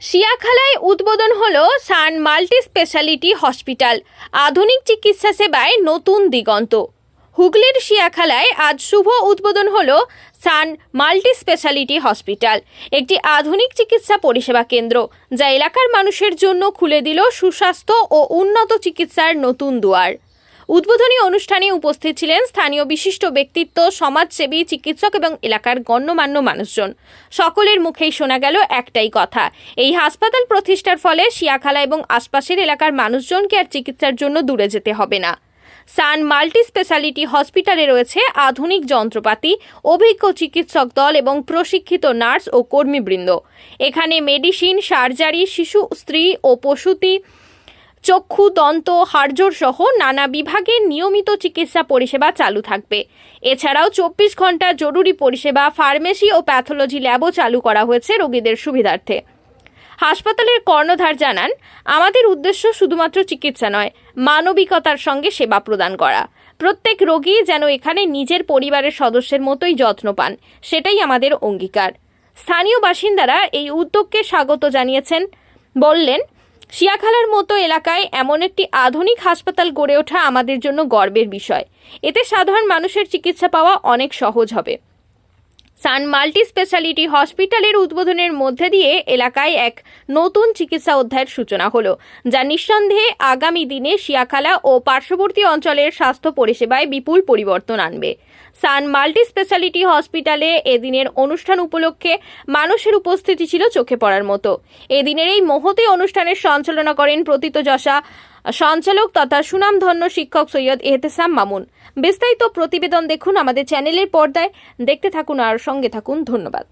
শিয়াখালায় উদ্বোধন হল সান multi speciality hospital, আধুনিক চিকিৎসা সেবায় নতুন দিগন্ত। হুগলির শিয়াখালায় আজ শুভ উদ্বোধন হল সান মাল্টি স্পেশালিটি হসপিটাল, একটি আধুনিক চিকিৎসা পরিষেবা কেন্দ্র, যা এলাকার মানুষের জন্য খুলে দিল সুস্বাস্থ্য ও উন্নত চিকিৎসার নতুন দুয়ার। উদ্বোধনী অনুষ্ঠানে উপস্থিত ছিলেন স্থানীয় বিশিষ্ট ব্যক্তিত্ব, সমাজসেবী, চিকিৎসক এবং এলাকার গণ্যমান্য মানুষজন। সকলের মুখেই শোনা গেল একটাই কথা, এই হাসপাতাল প্রতিষ্ঠার ফলে শিয়াখালা এবং আশপাশের এলাকার মানুষজনকে আর চিকিৎসার জন্য দূরে যেতে হবে না। সান মাল্টি স্পেশালিটি হসপিটালে রয়েছে আধুনিক যন্ত্রপাতি, অভিজ্ঞ চিকিৎসক দল এবং প্রশিক্ষিত নার্স ও কর্মীবৃন্দ। এখানে মেডিসিন, সার্জারি, শিশু, স্ত্রী ও প্রসূতি চক্ষু, দন্ত, হাড়জোড় সহ নানা বিভাগের নিয়মিত চিকিৎসা পরিষেবা চালু থাকবে। এছাড়াও চব্বিশ ঘণ্টা জরুরি পরিষেবা, ফার্মেসি ও প্যাথোলজি ল্যাবও চালু করা হয়েছে রোগীদের সুবিধার্থে। হাসপাতালের কর্ণধার জানান, আমাদের উদ্দেশ্য শুধুমাত্র চিকিৎসা নয়, মানবিকতার সঙ্গে সেবা প্রদান করা। প্রত্যেক রোগী যেন এখানে নিজের পরিবারের সদস্যের মতোই যত্ন পান, সেটাই আমাদের অঙ্গীকার। স্থানীয় বাসিন্দারা এই উদ্যোগকে স্বাগত জানিয়েছেন, বললেন শিয়াখালার মতো এলাকায় এমন একটি আধুনিক হাসপাতাল গড়ে ওঠা আমাদের জন্য গর্বের বিষয়। এতে সাধারণ মানুষের চিকিৎসা পাওয়া অনেক সহজ হবে। সান মাল্টি স্পেশালিটি হসপিটালের উদ্বোধনের মধ্যে দিয়ে এলাকায় এক নতুন চিকিৎসা অধ্যায়ের সূচনা হলো, যা নিঃসন্দেহে আগামী দিনে শিয়াখালা ও পার্শ্ববর্তী অঞ্চলের স্বাস্থ্য পরিষেবায় বিপুল পরিবর্তন আনবে। সান মাল্টি স্পেশালিটি হসপিটালে এদিনের অনুষ্ঠান উপলক্ষে মানুষের উপস্থিতি ছিল চোখে পড়ার মতো। এদিনের এই মহতি অনুষ্ঠানের সঞ্চালনা করেন প্রতীতযশা সঞ্চালক তথা সুনামধন্য শিক্ষক সৈয়দ এহতেসাম মামুন। বিস্তারিত প্রতিবেদন দেখুন আমাদের চ্যানেলের পর্দায়। দেখতে থাকুন আর সঙ্গে থাকুন। ধন্যবাদ।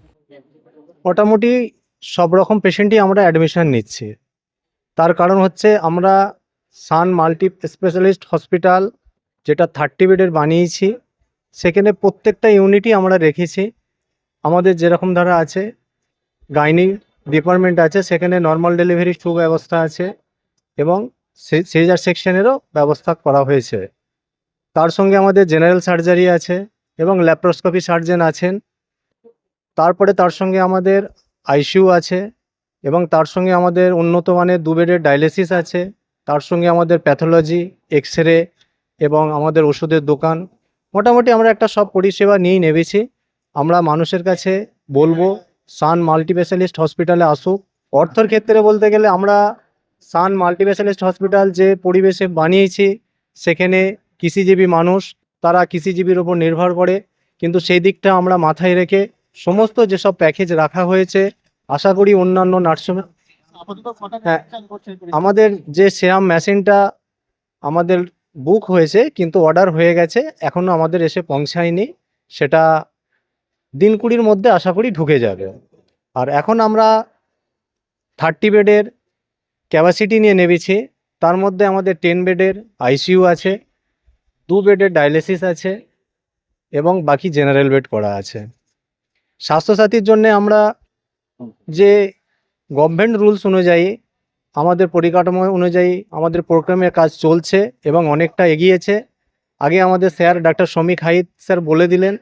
মোটামুটি সব রকম পেশেন্টই আমরা অ্যাডমিশন নিচ্ছি। তার কারণ হচ্ছে আমরা সান মাল্টি স্পেশালিস্ট হসপিটাল যেটা থার্টি বেডের বানিয়েছি, সেখানে প্রত্যেকটা ইউনিটই আমরা রেখেছি। আমাদের যেরকম ধারা আছে গাইনি ডিপার্টমেন্ট আছে, সেখানে নর্মাল ডেলিভারি সুব্যবস্থা আছে এবং সিজার সেকশনেরও ব্যবস্থা করা হয়েছে। তার সঙ্গে আমাদের জেনারেল সার্জারি আছে এবং ল্যাপ্রোস্কোপি সার্জেন আছেন। তারপরে তার সঙ্গে আমাদের আইসিইউ আছে এবং তার সঙ্গে আমাদের উন্নত মানের দু বেডের ডায়ালিসিস আছে। তার সঙ্গে আমাদের প্যাথোলজি এক্স রে এবং আমাদের ওষুধের দোকান। মোটামুটি আমরা একটা সব পরিষেবা নিয়েই নেমেছি। আমরা মানুষের কাছে বলব, সান মাল্টিস্পেশালিস্ট হসপিটালে আসুক। অর্থর ক্ষেত্রে বলতে গেলে আমরা সান মাল্টিস্পেশালিস্ট হসপিটাল যে পরিবেশে বানিয়েছি সেখানে কৃষিজীবী মানুষ তারা কৃষিজীবীর ওপর নির্ভর করে। কিন্তু সেই দিকটা আমরা মাথায় রেখে সমস্ত যেসব প্যাকেজ রাখা হয়েছে আশা করি অন্যান্য নার্সিং হ্যাঁ, আমাদের যে সেরাম মেশিনটা আমাদের বুক হয়েছে কিন্তু অর্ডার হয়ে গেছে এখনও আমাদের এসে পৌঁছায়নি। সেটা দিন কুড়ির মধ্যে আশা করি ঢুকে যাবে। আর এখন আমরা থার্টি বেডের ক্যাপাসিটি নিয়ে নেমেছি। তার মধ্যে আমাদের টেন বেডের আইসিইউ আছে, দু বেডের ডায়ালিসিস আছে এবং বাকি জেনারেল বেড করা আছে। স্বাস্থ্যসাথীর জন্য আমরা যে গভর্নমেন্ট রুলস অনুযায়ী, আমাদের পরিকাঠামো অনুযায়ী আমাদের প্রোগ্রামের কাজ চলছে এবং অনেকটা এগিয়েছে। আগে আমাদের sir doctor Shamik Hait sir বলে দিলেন,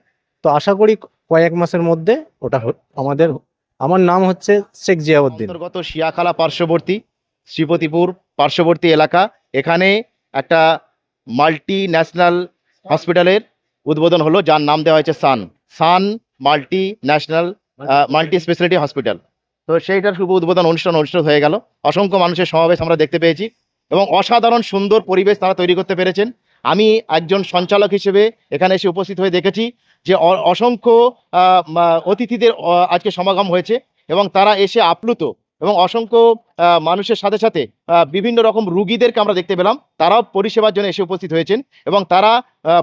তো আশা করি কয়েক মাসের মধ্যে ওটা আমাদের আমার নাম হচ্ছে শেখ জিয়াউদ্দিন। অন্তর্গত শিয়াখালা পার্শ্ববর্তী শ্রীপতিপুর পার্শ্ববর্তী এলাকা। এখানে একটা মাল্টি ন্যাশনাল হসপিটালের উদ্বোধন হলো যার নাম দেওয়া হয়েছে Sun. Sun multi national multi speciality hospital তো সেইটার শুভ উদ্বোধন অনুষ্ঠান অনুষ্ঠিত হয়ে গেল। অসংখ্য মানুষের সমাবেশ আমরা দেখতে পেয়েছি এবং অসাধারণ সুন্দর পরিবেশ তারা তৈরি করতে পেরেছেন। আমি একজন সঞ্চালক হিসেবে এখানে এসে উপস্থিত হয়ে দেখেছি যে অসংখ্য অতিথিদের আজকে সমাগম হয়েছে এবং তারা এসে আপ্লুত। এবং অসংখ্য মানুষের সাথে সাথে বিভিন্ন রকম রুগীদেরকে আমরা দেখতে পেলাম। তারাও পরিষেবার জন্য এসে উপস্থিত হয়েছেন এবং তারা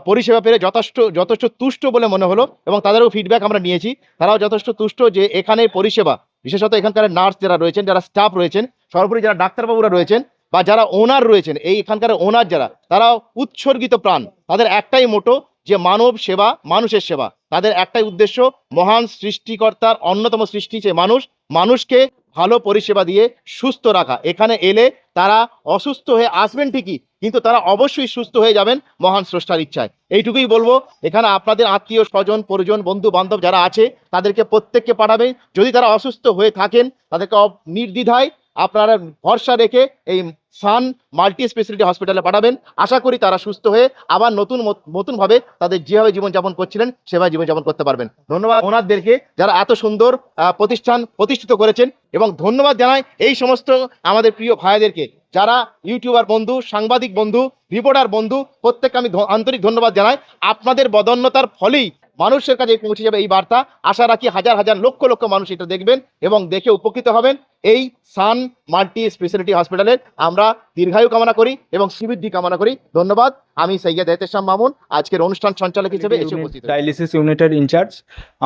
পরিষেবা পেয়ে যথেষ্ট যথেষ্ট তুষ্ট বলে মনে হলো এবং তাদেরও ফিডব্যাক আমরা নিয়েছি। তারাও যথেষ্ট তুষ্ট যে এখানে পরিষেবা, বিশেষত এখানকার নার্স যারা রয়েছেন, যারা স্টাফ রয়েছেন, সর্বোপরি যারা ডাক্তারবাবুরা রয়েছেন বা যারা ওনার রয়েছেন, এই এখানকার ওনার যারা, তারাও উৎসর্গিত প্রাণ। তাদের একটাই মোটো যে মানব সেবা, মানুষের সেবা। তাদের একটাই উদ্দেশ্য, মহান সৃষ্টিকর্তার অন্যতম সৃষ্টি যে মানুষ, মানুষকে ভালো পরিষেবা দিয়ে সুস্থ রাখা। এখানে এলে তারা অসুস্থ হয়ে আসবেন ঠিকই, কিন্তু তারা অবশ্যই সুস্থ হয়ে যাবেন মহান স্রষ্টার ইচ্ছায়। এইটুকুই বলব, এখানে আপনাদের আত্মীয়, স্বজন, পরিজন, বন্ধু, বান্ধব যারা আছে, তাদেরকে প্রত্যেককে পাঠাবেন। যদি তারা অসুস্থ হয়ে থাকেন, তাদেরকে নির্দ্বিধায় আপনারা ভরসা রেখে এই সান মাল্টি স্পেশালিটি হসপিটালে পাঠাবেন। আশা করি তারা সুস্থ হয়ে আবার নতুন নতুনভাবে তাদের যেভাবে জীবনযাপন করছিলেন, সেভাবে জীবনযাপন করতে পারবেন। ধন্যবাদ ওনারদেরকে যারা এত সুন্দর প্রতিষ্ঠান প্রতিষ্ঠিত করেছেন এবং ধন্যবাদ জানাই এই সমস্ত আমাদের প্রিয় ভাইদেরকে। যারা ইউটিউবার বন্ধু, সাংবাদিক বন্ধু, রিপোর্টার বন্ধু, প্রত্যেককে আমি আন্তরিক ধন্যবাদ জানাই। আপনাদের বদন্যতার ফলেই মানুষের কাছে পৌঁছে যাবে এই বার্তা। আশা রাখি হাজার হাজার লক্ষ লক্ষ মানুষ এটা দেখবেন এবং দেখে উপকৃত হবেন। এই সান মাল্টি স্পেশালিটি হসপিটালের আমরা দীর্ঘায়ু কামনা করি এবং শ্রীবৃদ্ধি কামনা করি। ধন্যবাদ। আমি সৈয়দ এহতেশাম মামুন। আজকের অনুষ্ঠান সঞ্চালক হিসেবে এসে উপস্থিত ডায়ালিসিস ইউনিটের ইনচার্জ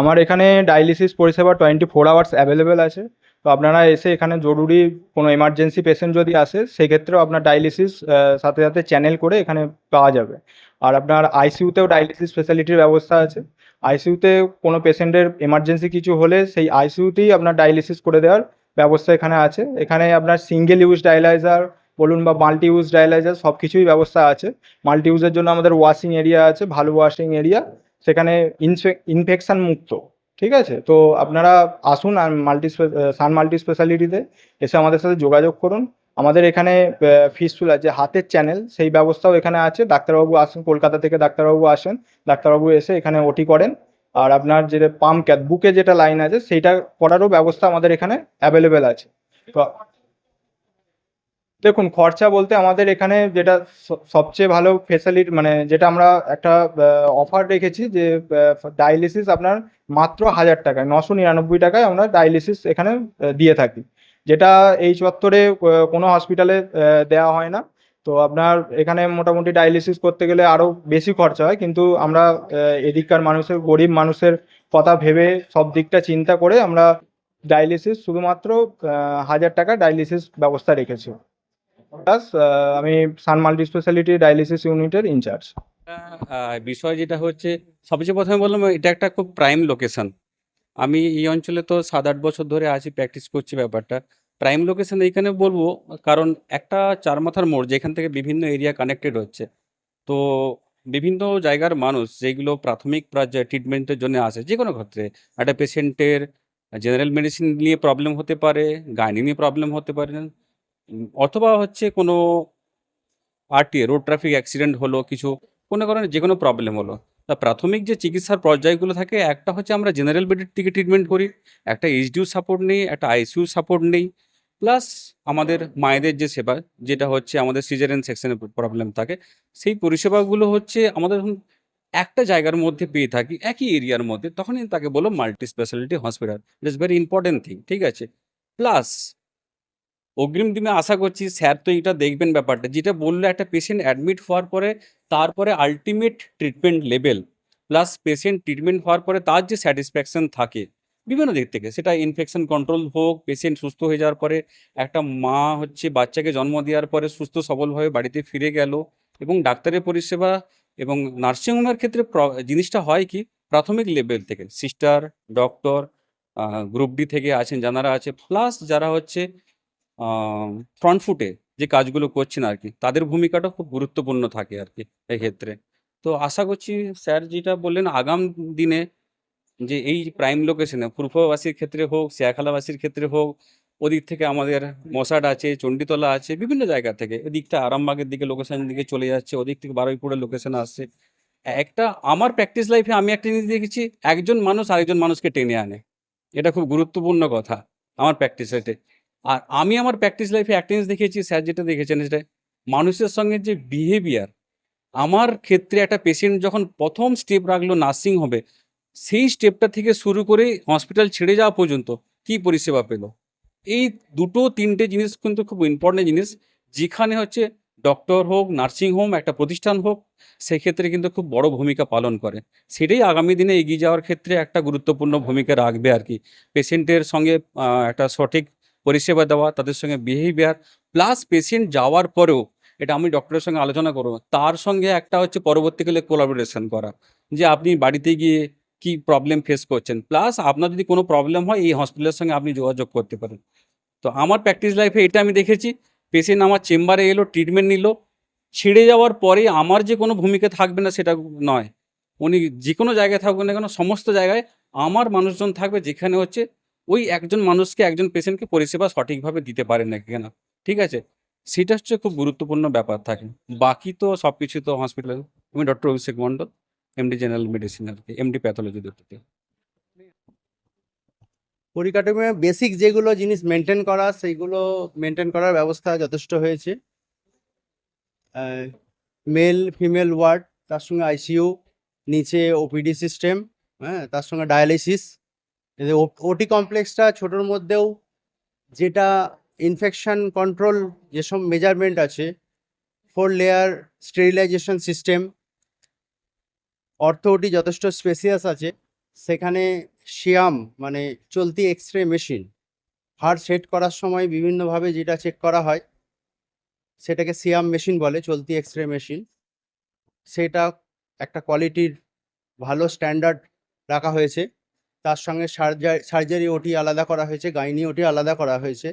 আমার এখানে ডায়ালিসিস পরিষেবা টোয়েন্টি ফোর আওয়ার্স অ্যাভেলেবেল আছে। তো আপনারা এসে এখানে জরুরি কোনো এমার্জেন্সি পেশেন্ট যদি আসে সেক্ষেত্রেও আপনার ডায়ালিসিস সাথে সাথে চ্যানেল করে এখানে পাওয়া যাবে। আর আপনার আইসিইউতেও ডায়ালিসিস ফেসিলিটির ব্যবস্থা আছে। আইসিইউতে কোনো পেশেন্টের এমার্জেন্সি কিছু হলে সেই আইসিইউতেই আপনার ডায়ালিসিস করে দেওয়ার ব্যবস্থা এখানে আছে। এখানে আপনার সিঙ্গেল ইউজ ডায়ালাইজার বলুন বা মাল্টি ইউজ ডায়ালাইজার সব কিছুই ব্যবস্থা আছে। মাল্টি ইউজের জন্য আমাদের ওয়াশিং এরিয়া আছে, ভালো ওয়াশিং এরিয়া সেখানে ইনফেকশন মুক্ত, ঠিক আছে? তো আপনারা আসুন আর মাল্টি সান মাল্টি স্পেশালিটিতে এসে আমাদের সাথে যোগাযোগ করুন। আমাদের এখানে ফিসফুল আছে। হাতের চ্যানেল সেই ব্যবস্থাও এখানে আছে। ডাক্তারবাবু আসেন, কলকাতা থেকে ডাক্তারবাবু আসেন। ডাক্তারবাবু এসে এখানে ওটি করেন। আর আপনার যে পাম্প ক্যাথ বুকে যেটা লাইন আছে, সেইটা করারও ব্যবস্থা আমাদের এখানে অ্যাভেলেবেল আছে। দেখুন, খরচা বলতে আমাদের এখানে যেটা সবচেয়ে ভালো ফেসিলিটি মানে যেটা আমরা একটা অফার রেখেছি যে ডায়ালিসিস আপনার মাত্র হাজার টাকায়, নশো নিরানব্বই টাকায় আমরা ডায়ালিসিস এখানে দিয়ে থাকি। যেটা এই চত্বরে কোনো হসপিটালে দেওয়া হয় না। তো আপনার এখানে মোটামুটি ডায়ালিসিস করতে গেলে আরও বেশি খরচা হয়, কিন্তু আমরা এদিককার মানুষের, গরিব মানুষের কথা ভেবে সব দিকটা চিন্তা করে আমরা ডায়ালিসিস শুধুমাত্র হাজার টাকা ডায়ালিসিস ব্যবস্থা রেখেছি। প্লাস আমি সান মাল্টি স্পেশালিটি ডায়ালিসিস ইউনিটের ইনচার্জ বিষয় যেটা হচ্ছে, সবচেয়ে প্রথমে বললাম, এটা একটা খুব প্রাইম লোকেশন আমি এই অঞ্চলে তো সাত আট বছর ধরে আছি প্র্যাকটিস করছি ব্যাপারটা। প্রাইম লোকেশন এইখানে বলব, কারণ একটা চার মাথার মোড় যেখান থেকে বিভিন্ন এরিয়া কানেক্টেড হচ্ছে। তো বিভিন্ন জায়গার মানুষ যেগুলো প্রাথমিক পর্যায়ে ট্রিটমেন্টের জন্য আসে যে কোনো ক্ষেত্রে, একটা পেশেন্টের জেনারেল মেডিসিন নিয়ে প্রবলেম হতে পারে গাইনি নিয়ে প্রবলেম হতে পারে, অথবা হচ্ছে কোনো আরটিএ রোড ট্রাফিক অ্যাক্সিডেন্ট হলো, কিছু কোনো কারণে যে কোনো প্রবলেম হলো। তা প্রাথমিক যে চিকিৎসার পর্যায়গুলো থাকে, একটা হচ্ছে আমরা জেনারেল বেডের থেকে ট্রিটমেন্ট করি, একটা এইচডিউ সাপোর্ট নেই, একটা আইসিইউ সাপোর্ট নেই প্লাস আমাদের মায়েদের যে সেবা, যেটা হচ্ছে আমাদের সিজারেন সেকশনের প্রবলেম থাকে, সেই পরিষেবাগুলো হচ্ছে আমাদের একটা জায়গার মধ্যে পেয়ে থাকি, একই এরিয়ার মধ্যে, তখনই তাকে বলো multi speciality hospital it is very important thing ঠিক আছে? প্লাস অগ্রিম দিনে আশা করছি স্যার তো এটা দেখবেন ব্যাপারটা, যেটা বলল একটা পেশেন্ট অ্যাডমিট হওয়ার পরে, তারপরে ultimate treatment level plus patient treatment হওয়ার পরে তার যে স্যাটিসফ্যাকশন থাকে বিভিন্ন দিক থেকে। সেটা ইনফেকশন কন্ট্রোল হোক পেশেন্ট সুস্থ হয়ে যাওয়ার পরে একটা মা হচ্ছে বাচ্চাকে জন্ম দেওয়ার পরে সুস্থ সবলভাবে বাড়িতে ফিরে গেল এবং ডাক্তারের পরিষেবা এবং নার্সিংহোমের ক্ষেত্রে জিনিসটা হয় কি? প্রাথমিক লেভেল থেকে সিস্টার ডক্টর গ্রুপ ডি থেকে আছেন যারা আছে। প্লাস যারা হচ্ছে ফ্রন্ট ফুটে যে কাজগুলো করছেন আর কি তাদের ভূমিকাটা খুব গুরুত্বপূর্ণ থাকে আর কি এই ক্ষেত্রে তো আশা করছি স্যার যেটা বললেন, আগাম দিনে যে এই প্রাইম লোকেশনে পূর্ববাসীর ক্ষেত্রে হোক, শেয়াখালাবাসীর ক্ষেত্রে হোক, ওদিক থেকে আমাদের মশাট আছে, চণ্ডীতলা আছে, বিভিন্ন জায়গা থেকে। এদিকটা আরামবাগের দিকে লোকেশন দিকে চলে যাচ্ছে, ওদিক থেকে বারুইপুরের লোকেশন আসছে। একটা আমার প্র্যাকটিস লাইফে আমি একটা জিনিস দেখেছি, একজন মানুষ আরেকজন মানুষকে টেনে আনে। এটা খুব গুরুত্বপূর্ণ কথা আমার প্র্যাকটিস লাইফে আর আমি আমার প্র্যাকটিস লাইফে একটা জিনিস দেখেছি, স্যার যেটা দেখেছেন সেটা, মানুষের সঙ্গে যে বিহেভিয়ার আমার ক্ষেত্রে একটা পেশেন্ট যখন প্রথম স্টেপ রাখল নার্সিং হবে সেই স্টেপটা থেকে শুরু করে হসপিটাল ছেড়ে যাওয়া পর্যন্ত কি পরিষেবা পেল? এই দুটো তিনটে জিনিস কিন্তু খুব ইম্পর্টেন্ট জিনিস। যেখানে হচ্ছে ডক্টর হোক নার্সিং হোম একটা প্রতিষ্ঠান হোক, সেক্ষেত্রে কিন্তু খুব বড় ভূমিকা পালন করে। সেটাই আগামী দিনে এগিয়ে যাওয়ার ক্ষেত্রে একটা গুরুত্বপূর্ণ ভূমিকা রাখবে আর কি। পেশেন্টের সঙ্গে একটা সঠিক পরিষেবা দেওয়া, তাদের সঙ্গে বিহেভিয়ার প্লাস পেশেন্ট যাওয়ার পরেও এটা আমি ডক্টরের সঙ্গে আলোচনা করব। তার সঙ্গে একটা হচ্ছে পরবর্তীকালে কোলাবোরেশন করা। যে আপনি বাড়িতে গিয়ে কি প্রবলেম ফেস করছেন? প্লাস আপনার যদি কোনো প্রবলেম হয়, এই হসপিটালের সঙ্গে আপনি যোগাযোগ করতে পারেন। তো আমার প্র্যাকটিস লাইফে এটা আমি দেখেছি পেশেন্ট আমার চেম্বারে এলো ট্রিটমেন্ট নিল, ছেড়ে যাওয়ার পরে আমার যে কোনো ভূমিকা থাকবে না সেটা নয়। উনি যে কোনো জায়গায় থাকবেন না কেন, সমস্ত জায়গায় আমার মানুষজন থাকবে যেখানে হচ্ছে ওই একজন মানুষকে, একজন পেশেন্টকে পরিষেবা সঠিকভাবে দিতে পারেন না কেন। ঠিক আছে? সেটা হচ্ছে খুব গুরুত্বপূর্ণ ব্যাপার থাকে। বাকি তো সব কিছু তো হসপিটাল আমি doctor Abhishek Mondal. MD general medicine আর কি এমডি প্যাথোলজি দুটোতে পরিকাঠামো বেসিক যেগুলো জিনিস মেনটেন করা, সেইগুলো মেনটেন করার ব্যবস্থা যথেষ্ট হয়েছে। মেল ফিমেল ওয়ার্ড তার সঙ্গে আইসিইউ নিচে ওপিডি সিস্টেম হ্যাঁ তার সঙ্গে ডায়ালিসিস ওটি কমপ্লেক্সটা ছোটোর মধ্যেও যেটা ইনফেকশন কন্ট্রোল যেসব মেজারমেন্ট আছে ফোর লেয়ার স্টেরিলাইজেশন সিস্টেম অর্থোটি যথেষ্ট স্পেসিয়াস আছে। সেখানে শিয়াম মানে চলতি X ray machine heart set করার সময় বিভিন্নভাবে যেটা চেক করা হয়, সেটাকে সিয়াম মেশিন বলে, চলতি এক্স রে মেশিন সেটা একটা কোয়ালিটির ভালো স্ট্যান্ডার্ড রাখা হয়েছে। তার সঙ্গে সার্জারি ওটি আলাদা করা হয়েছে, গাইনি ওটি আলাদা করা হয়েছে।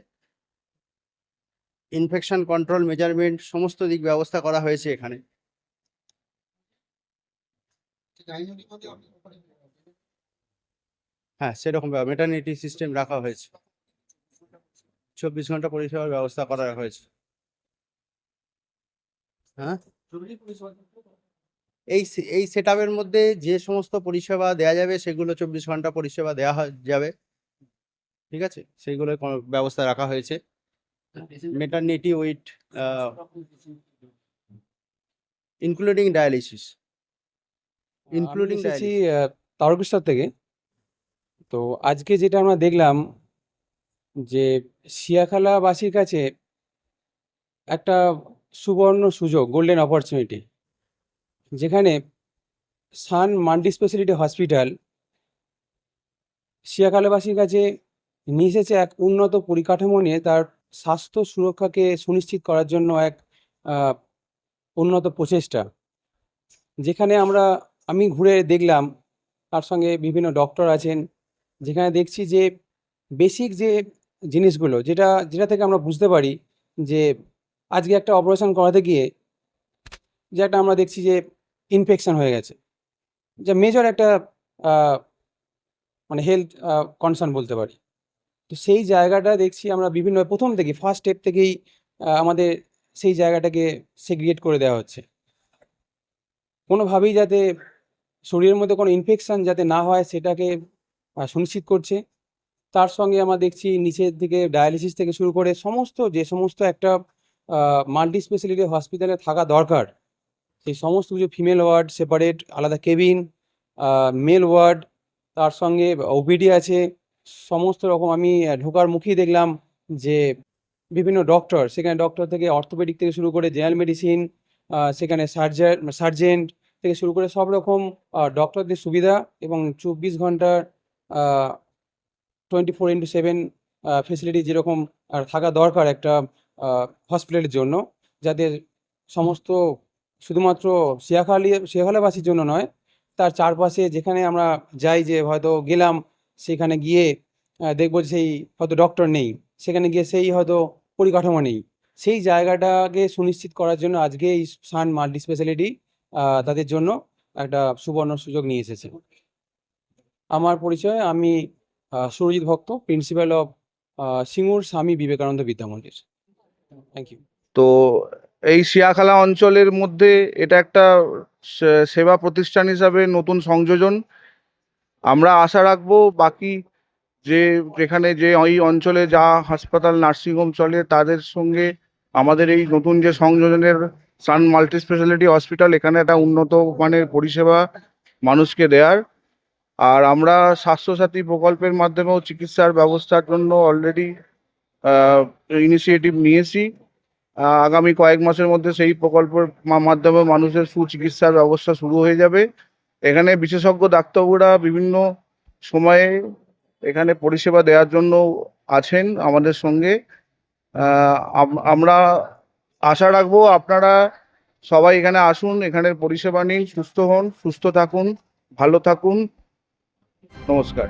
ইনফেকশন কন্ট্রোল মেজারমেন্ট সমস্ত দিক ব্যবস্থা করা হয়েছে এখানে। হ্যাঁ সেরকম মেটার্নিটি সিস্টেম রাখা হয়েছে। চব্বিশ ঘণ্টা পরিষেবার ব্যবস্থা করা হয়েছে। হ্যাঁ? এই এই সেট মধ্যে যে সমস্ত পরিষেবা দেওয়া যাবে সেগুলো চব্বিশ ঘণ্টা পরিষেবা দেওয়া যাবে। ঠিক আছে? সেইগুলো ব্যবস্থা রাখা হয়েছে। Maternity with including dialysis including এসেছি তারকেশ্বর থেকে। তো আজকে যেটা আমরা দেখলাম যে শিয়াখালাবাসীর কাছে একটা সুবর্ণ সুযোগ গোল্ডেন অপরচুনিটি যেখানে সান মাল্টি স্পেশালিটি হসপিটাল শিয়াখালাবাসীর কাছে নিয়ে এসেছে এক উন্নত পরিকাঠামো নিয়ে তার স্বাস্থ্য সুরক্ষাকে সুনিশ্চিত করার জন্য এক উন্নত প্রচেষ্টা। যেখানে আমরা আমি ঘুরে দেখলাম, তার সঙ্গে বিভিন্ন ডক্টর আছেন, যেখানে দেখছি যে বেসিক যে জিনিসগুলো, যেটা যেটা থেকে আমরা বুঝতে পারি যে আজকে একটা অপারেশন করাতে গিয়ে যে একটা আমরা দেখছি যে ইনফেকশন হয়ে গেছে। যা মেজর একটা মানে হেলথ কনসার্ন বলতে পারি। তো সেই জায়গাটা দেখছি আমরা বিভিন্ন, প্রথম থেকে ফার্স্ট স্টেপ থেকেই আমাদের সেই জায়গাটাকে সেগ্রিগেট করে দেওয়া হচ্ছে। কোনোভাবেই যাতে শরীরের মধ্যে কোনো ইনফেকশন যাতে না হয় সেটাকে সুনিশ্চিত করছে। তার সঙ্গে আমরা দেখছি নিচের দিকে ডায়ালিসিস থেকে শুরু করে সমস্ত, যে সমস্ত একটা মাল্টি স্পেশালিটি হসপিটালে থাকা দরকার, সেই সমস্ত কিছু ফিমেল ওয়ার্ড সেপারেট আলাদা কেবিন মেল ওয়ার্ড তার সঙ্গে ওপিডি আছে, সমস্ত রকম আমি ঢোকার মুখেই দেখলাম যে বিভিন্ন ডক্টর সেখানে ডক্টর থেকে অর্থোপেডিক থেকে শুরু করে জেনারেল মেডিসিন সেখানে সার্জার সার্জেন্ট থেকে শুরু করে সব রকম ডক্টরদের সুবিধা এবং চব্বিশ ঘণ্টার twenty four into seven facility যেরকম থাকা দরকার একটা হসপিটালের জন্য যাতে সমস্ত শুধুমাত্র শিয়াখালি, শিয়াখালাবাসীর জন্য নয়, তার চারপাশে যেখানে আমরা যাই যে হয়তো গেলাম, সেখানে গিয়ে দেখব যে সেই হয়তো ডক্টর নেই, সেখানে গিয়ে সেই হয়তো পরিকাঠামো নেই। সেই জায়গাটাকে সুনিশ্চিত করার জন্য আজকে এই সান মাল্টি স্পেশালিটি তাদের জন্য একটা সুবর্ণ সুযোগ নিয়ে এসেছে। আমার পরিচয়, আমি সুরজিৎ ভক্ত প্রিন্সিপাল অফ সিঙ্গুর স্বামী বিবেকানন্দ বিদ্যা মন্দির থ্যাংক ইউ তো এই শিয়াখালা অঞ্চলের মধ্যে এটা একটা সেবা প্রতিষ্ঠান হিসাবে নতুন সংযোজন। আমরা আশা রাখব বাকি যে, যেখানে যে ওই অঞ্চলে যা হাসপাতাল, নার্সিংহোম চলে, তাদের সঙ্গে আমাদের এই নতুন যে সংযোজনের সান মাল্টি স্পেশালিটি হসপিটাল এখানে একটা উন্নত মানের পরিষেবা মানুষকে দেওয়ার আর আমরা স্বাস্থ্যসাথী প্রকল্পের মাধ্যমেও চিকিৎসার ব্যবস্থার জন্য অলরেডি ইনিশিয়েটিভ নিয়েছি। আগামী কয়েক মাসের মধ্যে সেই প্রকল্পের মাধ্যমে মানুষের সুচিকিৎসার ব্যবস্থা শুরু হয়ে যাবে। এখানে বিশেষজ্ঞ ডাক্তারবাবুরা বিভিন্ন সময়ে এখানে পরিষেবা দেওয়ার জন্য আছেন আমাদের সঙ্গে। আমরা আশা রাখব আপনারা সবাই এখানে আসুন এখানের পরিষেবা নিন, সুস্থ হন, সুস্থ থাকুন, ভালো থাকুন। নমস্কার।